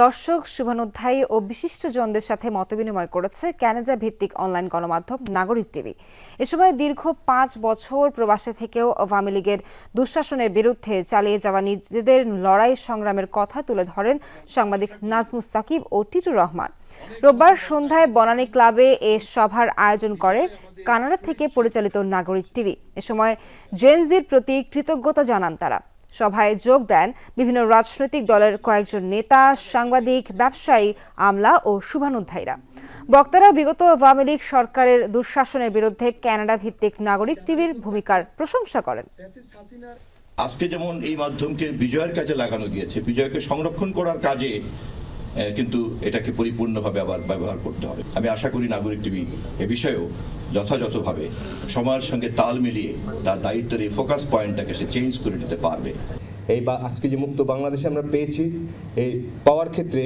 দর্শক শুভানুধ্যায়ী ও বিশিষ্টজনদের সাথে মতবিনিময় করেছে ক্যানাডা ভিত্তিক অনলাইন গণমাধ্যম নাগরিক টিভি। এ সময় দীর্ঘ পাঁচ বছর প্রবাসে থেকেও আওয়ামী লীগের দুঃশাসনের বিরুদ্ধে চালিয়ে যাওয়া নিজেদের লড়াই সংগ্রামের কথা তুলে ধরেন সাংবাদিক নাজমুস সাকিব ও টিটুর রহমান। রোববার সন্ধ্যায় বনানী ক্লাবে এ সভার আয়োজন করে কানাডা থেকে পরিচালিত নাগরিক টিভি। এ সময় জেনজির প্রতি কৃতজ্ঞতা জানান তারা। সভায় যোগ দেন বিভিন্ন রাজনৈতিক দলের কয়েকজন নেতা, সাংবাদিক, ব্যবসায়ী, আমলা ও শুভানুধ্যায়ীরা। বক্তারা বিগত আওয়ামী লীগ সরকারের দুঃশাসনের বিরুদ্ধে ক্যানাডা ভিত্তিক নাগরিক টিভির ভূমিকার প্রশংসা করেন। আজকে যেমন এই মাধ্যমকে বিজয়ের কাজে লাগানো গিয়েছে, বিজয়কে সংরক্ষণ করার কাজে কিন্তু এটাকে পরিপূর্ণভাবে আবার ব্যবহার করতে হবে। আমি আশা করি নাগরিক টিভি এ বিষয়েও যথাযথভাবে সময়ের সঙ্গে তাল মিলিয়ে তার দায়িত্বের এই ফোকাস পয়েন্টটাকে সে চেঞ্জ করে নিতে পারবে। এই বা, আজকে যে মুক্ত বাংলাদেশে আমরা পেয়েছি, এই পাওয়ার ক্ষেত্রে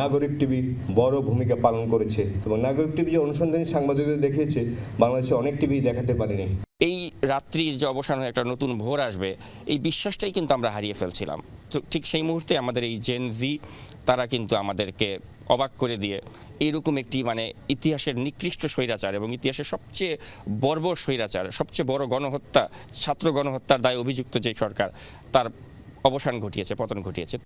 নাগরিক টিভি বড় ভূমিকা পালন করেছে। এবং নাগরিক টিভি যে অনুসন্ধানী সাংবাদিকদের দেখিয়েছে, বাংলাদেশে অনেক টিভি দেখাতে পারেনি। রাত্রির যে অবসান হয়ে একটা নতুন ভোর আসবে, এই বিশ্বাসটাই কিন্তু আমরা হারিয়ে ফেলছিলাম। তো ঠিক সেই মুহূর্তে আমাদের এই জেন জি তারা কিন্তু আমাদেরকে অবাক করে দিয়ে এরকম একটি মানে ইতিহাসের নিকৃষ্ট স্বৈরাচার এবং ইতিহাসের সবচেয়ে বর্বর স্বৈরাচার, সবচেয়ে বড় গণহত্যা, ছাত্র গণহত্যার দায় অভিযুক্ত যে সরকার, তার অবসান ঘটিয়েছে, পতন ঘটিয়েছে।